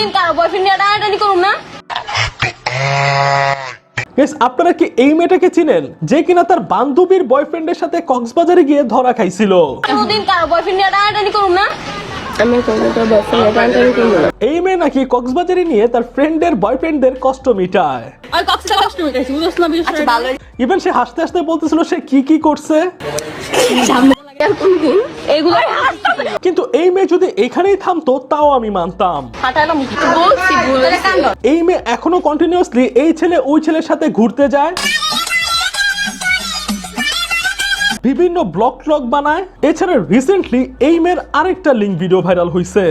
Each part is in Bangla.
কোনোদিন কারও বয়ফ্রেন্ড নিয়ে টানাটানি করুন না? Guys, আপনারা কি এই মেয়েটাকে চিনেন? যে কিনা তার বান্ধবীর বয়ফ্রেন্ডের সাথে কক্সবাজারে গিয়ে ধরা খাইছিল। কোনোদিন কারও বয়ফ্রেন্ড নিয়ে টানাটানি করুন না? বয়ফ্রেন্ড এই মেয়ে নাকি কক্সবাজারে নিয়ে তার ফ্রেন্ডের বয়ফ্রেন্ডদের কষ্ট মিটায়। আর কষ্ট ভালো ইভেন সে হাসতে হাসতে বলতেছিল সে কি কি করছে? কিন্তু এই মেয়ে যদি এখানেই থামতো তাও আমি মানতাম। এই মেয়ে এখনও কন্টিনিউয়াসলি এই ছেলে ওই ছেলের সাথে ঘুরতে যায়। বিভিন্ন ব্লগ ট্লগ বানায়। এছাড়া রিসেন্টলি এই মেয়ের আরেকটা লিঙ্ক ভিডিও ভাইরাল হয়েছে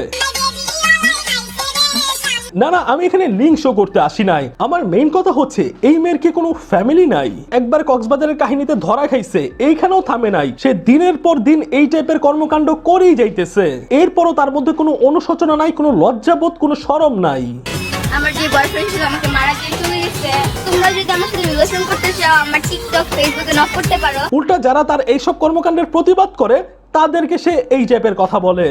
না না আমি এখানে লিঙ্ক শো করতে আসি নাই। আমার মেইন কথা হচ্ছে এই মেয়ের কি কোনো ফ্যামিলি নাই? একবার কক্সবাজারের কাহিনীতে ধরা খাইছে এইখানেও থামে নাই। সে দিনের পর দিন এই টাইপের কর্মকাণ্ড করেই যাইতেছে। এরপরও তার মধ্যে কোনো অনুশোচনা নাই কোনো লজ্জাবোধ কোনো শরম নাই। আমার যে বয়ফ্রেন্ড ছিল আমাকে মারা দিয়ে চলে গেছে। তোমরা যদি আমার সাথে রিলেশন করতে চাও আমার টিকটক ফেসবুকে নক করতে পারো। উল্টা যারা তার এইসব কর্মকাণ্ডের প্রতিবাদ করে তাদেরকে সে এই টাইপের কথা বলে।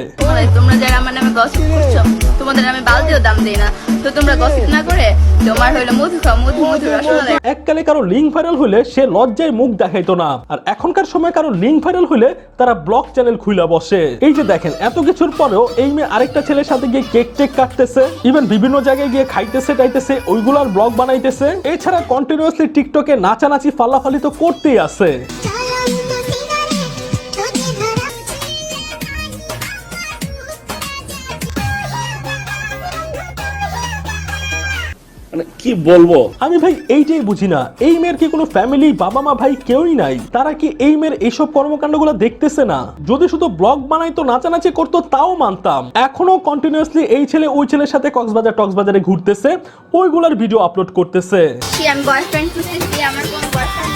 তোমরা যারা আমার নামে গসিপ করছ তোমাদের আমি বালতিও দাম দেই না। তো তোমরা গসিপ না করে তোমার হইল মধু খাও মধু মধু রসগোল্লা এককালে কারও লিঙ্ক ভাইরাল হলে সে লজ্জায় মুখ দেখাইতো না। আর এখনকার সময় কারও লিঙ্ক ভাইরাল হলে তারা ব্লগ চ্যানেল খুইলা বসে। এই যে দেখেন এত কিছুর পরেও এই মেয়ে আরেকটা ছেলের সাথে গিয়ে কেক টেক কাটতেছে ইভেন বিভিন্ন জায়গায় গিয়ে খাইতেছে টাইতেছে ওইগুলার ব্লগ বানাইতেছে। এছাড়া কন্টিনিউয়াসলি টিকটকে নাচানাচি ফালাফালি তো করতেই আছে। মানে কি বলব? আমি ভাই এইটাই বুঝি না। এই মেয়ের কি কোনো ফ্যামিলি বাবা মা ভাই কেউই নাই? তারা কি এই মেয়ের এইসব কর্মকাণ্ডগুলো দেখতেছে না? যদি শুধু ব্লগ বানাইতো নাচানাচি করতো তাও মানতাম। এখনও কন্টিনিউয়াসলি এই ছেলে ওই ছেলের সাথে কক্সবাজার টক্সবাজারে ঘুরতেছে। ওইগুলার ভিডিও আপলোড করতেছে। কি আমি বয়ফ্রেন্ড খুঁজতেছি আমার কোনো বয়ফ্রেন্ড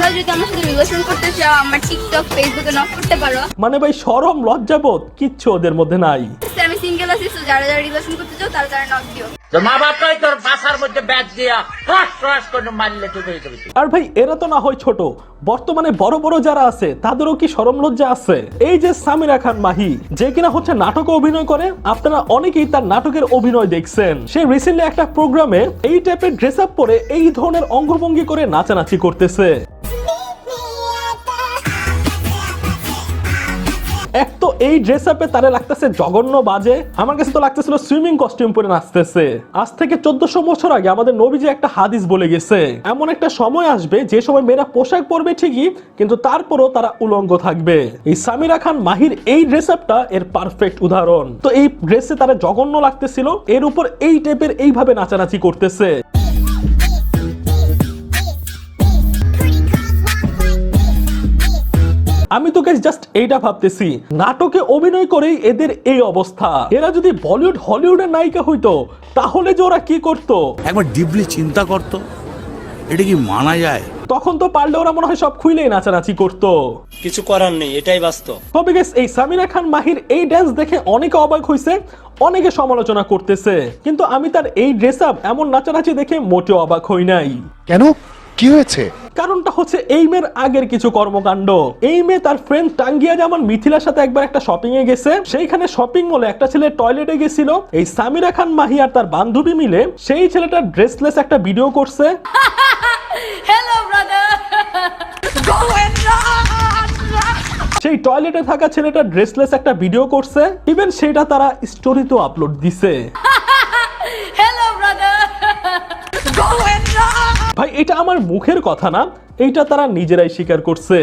তোমরা যদি আমার সাথে রিলেশন করতে চাও আমার টিকটক ফেসবুকে নক করতে পারো। মানে ভাই সরম লজ্জাবোধ কিচ্ছু ওদের মধ্যে নাই। আমি সিঙ্গেল আছি তো যারা যারা রিলেশন করতে চাও তারা তারা নক দিও। মা বাপটাই তোর বাসার মধ্যে ব্যাগ দিয়া ফ্রাস ফ্রাস করে মারলে চলে আর ভাই এরা তো না হয় ছোট। বর্তমানে বড় বড় যারা আছে তাদেরও কি সরম লজ্জা আছে? এই যে সামিরা খান মাহি যে কিনা হচ্ছে নাটকে অভিনয় করে আপনারা অনেকেই তার নাটকের অভিনয় দেখছেন। সে রিসেন্টলি একটা প্রোগ্রামে এই টাইপের ড্রেস আপ পরে এই ধরনের অঙ্গভঙ্গি করে নাচানাচি করতেছে। এই ড্রেস আপে তারে লাগতেছে জঘন্য বাজে। আমার কাছে তো লাগতেছিল সুইমিং কস্টিউম পরে নাচতেছে। আজ থেকে চোদ্দশো বছর আগে আমাদের নবীজি একটা হাদিস বলে গেছে। এমন একটা সময় আসবে, যে সময় মেয়েরা পোশাক পরবে ঠিকই, কিন্তু তারপরও তারা উলঙ্গ থাকবে। এই সামিরা খান মাহির এই ড্রেস আপটা এর পারফেক্ট উদাহরণ। তো এই ড্রেসে তারা জঘন্য লাগতেছিল, এর উপর এই টাইপের এইভাবে নাচানাচি করতেছে। আমি তো জাস্ট এইটা ভাবতেছি। নাটকে অভিনয় করেই এদের এই অবস্থা। এরা যদি বলিউড হলিউডের নায়িকা হইতো তাহলে যে ওরা কি করতো? একবার ডিপলি চিন্তা করতো। এটা কি মানা যায়? তখন তো পারলে ওরা মনে হয় সব খুইলেই নাচানাচি করতো। কিছু করার নেই এটাই বাস্তব। তবে গেস এই সামিরা খান মাহির এই ড্যান্স দেখে অনেকে অবাক হয়েছে অনেকে সমালোচনা করতেছে। কিন্তু আমি তার এই ড্রেস আপ এমন নাচানাচি দেখে মোটেও অবাক হই নাই। কেন? কি হয়েছে? কারণটা হচ্ছে এই মেয়ের আগের কিছু কর্মকাণ্ড। এই মেয়ে তার ফ্রেন্ড টাঙ্গিয়া যেমন মিথিলার সাথে একবার একটা শপিং এ গেছে সেইখানে শপিং মলে একটা ছেলে টয়লেটে গেছিল। এই সামিরা খান মাহি আর তার বান্ধবী মিলে সেই ছেলেটার ড্রেসলেস একটা ভিডিও করছে। হ্যালো ব্রাদার সেই টয়লেটে থাকা ছেলেটা ড্রেসলেস একটা ভিডিও করছে। ইভেন সেটা তারা স্টোরিতেও আপলোড দিছে। ভাই এটা আমার মুখের কথা না এইটা তারা নিজেরাই স্বীকার করছে।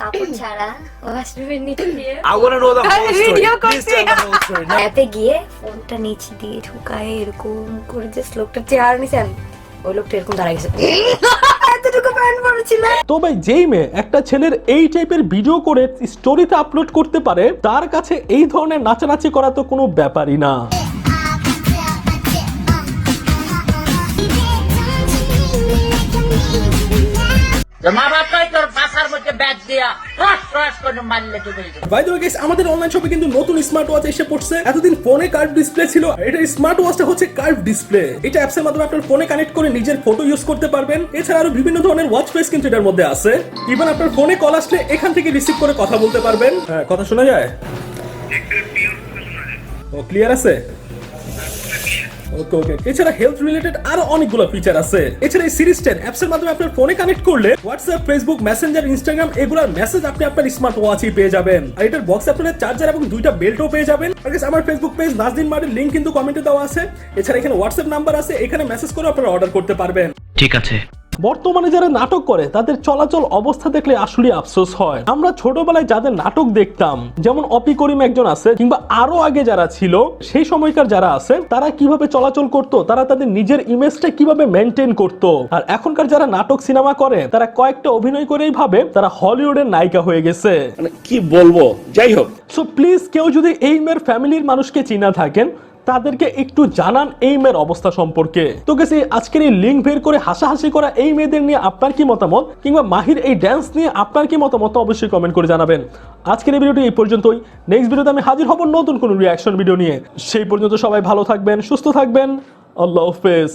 কাপড় ছাড়া ওয়াশরুমের নিচে দিয়ে I want to know the whole story. Video Please tell the whole story. অ্যাপে গিয়ে ফোনটা নিচে দিয়ে ঢুকায় এরকম করে যে লোকটা চেয়ার নিছেন ওই লোকটা এরকম দাঁড়ায় গেছে। এতটুকু প্যান্ট পরেছিল তো ভাই যেই মেয়ে একটা ছেলের এই টাইপের ভিডিও করে স্টোরিতে আপলোড করতে পারে তার কাছে এই ধরনের নাচানাচি করা তো কোনো ব্যাপারই না। আমাদের অনলাইন শপে কিন্তু নতুন স্মার্ট ওয়াচ এসে পড়ছে। এতদিন ফোনে কার্ভ ডিসপ্লে ছিল এটা স্মার্ট ওয়াচটা হচ্ছে কার্ভ ডিসপ্লে এটা অ্যাপসের মাধ্যমে আপনার ফোনে কানেক্ট করে নিজের ফটো ইউজ করতে পারবেন। এছাড়া আরও বিভিন্ন ধরনের ওয়াচ ফেস কিন্তু এটার মধ্যে আছে। ইভেন আপনার ফোনে কল আসলে এখান থেকে রিসিভ করে কথা বলতে পারবেন। হ্যাঁ কথা শোনা যায়? ও ক্লিয়ার আছে? ওকে ওকে এছাড়া হেলথ রিলেটেড আরও অনেকগুলো ফিচার আছে। এছাড়া এই সিরিজ টেন অ্যাপস এর মাধ্যমে আপনার ফোনে কানেক্ট করলে হোয়াটসঅ্যাপ ফেসবুক মেসেঞ্জার ইনস্টাগ্রাম এগুলোর মেসেজ আপনি আপনার স্মার্ট ওয়াচই পেয়ে যাবেন। আর এটার বক্স আপনার চার্জার এবং দুইটা বেল্টও পেয়ে যাবেন। আর আমার ফেসবুক পেজ নাজদিন মার্টের লিংক কিন্তু কমেন্টে দেওয়া আছে। এছাড়া এখানে হোয়াটসঅ্যাপ নাম্বার আছে, এখানে মেসেজ করে আপনারা অর্ডার করতে পারবেন। ঠিক আছে। বর্তমানে যারা নাটক করে তাদের চলাচল অবস্থা দেখলে আসলে আফসোস হয়। আমরা ছোটবেলায় যাদের নাটক দেখতাম যেমন অপি করিম একজন আছে কিংবা আরও আগে যারা ছিল সেই সময়কার যারা আছে তারা কীভাবে চলাচল করত তারা তাদের নিজের ইমেজটা কীভাবে মেনটেন করত। আর এখনকার যারা নাটক সিনেমা করে তারা কয়েকটা অভিনয় করেই ভাবে তারা হলিউডের নায়িকা হয়ে গেছে। মানে কি বলব? যাই হোক। সো প্লিজ কেউ যদি এই মেয়ের ফ্যামিলির মানুষকে চিনা থাকেন তাদেরকে একটু জানান এই মেয়ের অবস্থা সম্পর্কে। তো গেছি আজকের এই লিঙ্ক বের করে হাসাহাসি করা এই মেয়েদের নিয়ে আপনার কি মতামত? কিংবা মাহির এই ড্যান্স নিয়ে আপনার কি মতামত? অবশ্যই কমেন্ট করে জানাবেন। আজকের এই ভিডিওটি এই পর্যন্তই। নেক্সট ভিডিওতে আমি হাজির হব নতুন কোনো রিয়াকশন ভিডিও নিয়ে। সেই পর্যন্ত সবাই ভালো থাকবেন, সুস্থ থাকবেন। আল্লাহ হাফেজ।